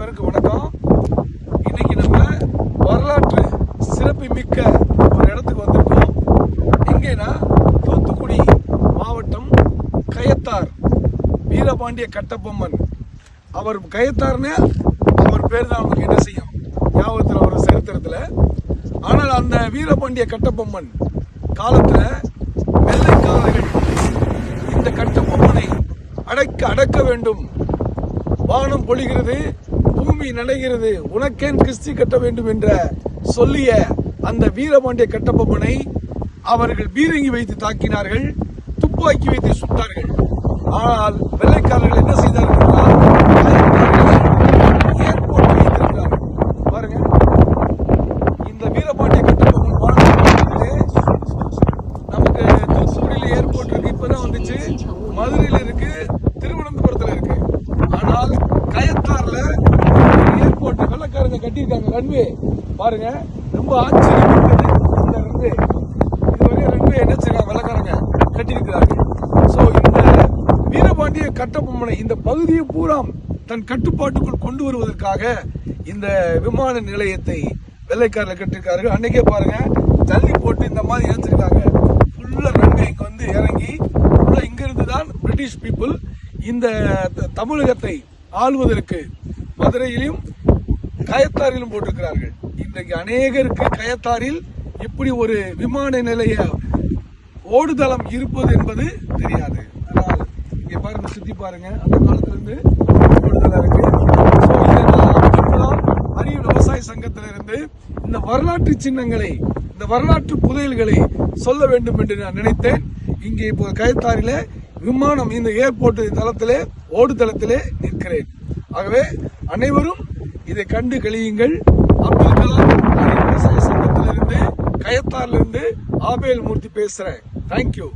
அனைவருக்கும் வணக்கம். இன்னைக்கு நம்ம வரலாற்று சிறப்பு மிக்க ஒரு இடத்துக்கு வந்திருக்கோம். எங்கன்னா தூத்துக்குடி மாவட்டம் கயத்தார் வீரபாண்டிய கட்டபொம்மன். அவர் கயத்தார்னு அவர் பேர் தான் அவங்களுக்கு என்ன செய்யும்? ஞாபகத்தில் ஒரு சரித்திரத்தில். ஆனால் அந்த வீரபாண்டிய கட்டபொம்மன் காலத்தில் வெள்ளைக்காரர்கள் இந்த கட்டபொம்மனை அடக்க அடக்க வேண்டும். வானம் பொழிகிறது பூமி நனைகிறது. உனக்கேன் கிறிஸ்தி கட்ட வேண்டும் என்ற சொல்லிய அந்த வீரபாண்டிய கட்டபொம்மனை அவர்கள் பீரங்கி வைத்து தாக்கினார்கள் துப்பாக்கி வைத்து சுட்டார்கள். ஆனால் வெள்ளைக்காரர்கள் என்ன செய்தார்கள் என்றால், ஏர்போர்ட் வைத்திருக்கிறார்கள் பாருங்க. இந்த வீரபாண்டிய கட்டபொம்மன் வாழ்ந்ததிலே நமக்கு தூத்துக்குடியில ஏர்போர்ட் இருக்கு இப்பதான் வந்துச்சு. மதுரையில் இருக்கு திருவனந்தபுரத்துல இருக்கு ஆனால் கயத்தார்ல ஏர்போர்ட் வெள்ளக்காரங்க கட்டியிருக்காங்க ரன்வே. பாருங்க ரொம்ப ஆச்சரியப்பட்டது. இந்த ரன்வே. இதுவரை ரன்வே என்ன செய்யறாங்க வெள்ளக்காரங்க கட்டியிருக்கிறார்கள். ஸோ இந்த வீரபாண்டிய கட்டபொம்மனை இந்த பகுதியை பூரா தன் கட்டுப்பாட்டுக்குள் கொண்டு வருவதற்காக இந்த விமான நிலையத்தை வெள்ளைக்காரர்கள் கட்டிருக்கார்கள் அன்னைக்கே பாருங்க தள்ளி போட்டு இந்த மாதிரி இணைச்சிருக்காங்க. ஃபுல்லாக ரன்வே வந்து இறங்கி ஃபுல்லாக இங்கிருந்து தான் பிரிட்டிஷ் பீப்புள் இந்த தமிழகத்தை ஆள்வதற்கு மதுரையிலும் கயத்தாரிலும் போட்டிருக்கிறார்கள். இன்றைக்கு அநேகருக்கு கயத்தாரில் இப்படி ஒரு விமான நிலைய ஓடுதளம் இருப்பது என்பது தெரியாது. ஆனால் இங்க பாருங்க சுத்தி பாருங்க. அந்த காலத்துல இருந்து ஓடுதளம் இருக்கு. So, விவசாய சங்கத்திலிருந்து இந்த வரலாற்று சின்னங்களை இந்த வரலாற்று புதையல்களை சொல்ல வேண்டும் என்று நான் நினைத்தேன். இங்கே இப்போ கயத்தாரில விமானம் இந்த ஏர்போர்ட் தளத்திலே ஓடுதளத்திலே நிற்கிறேன். ஆகவே அனைவரும் இதை கண்டு கழியுங்கள் அப்துல் கலாம் விவசாய சங்கத்திலிருந்து கயத்தாரிலிருந்து ஆபேல் மூர்த்தி பேசுறேன். தேங்க்யூ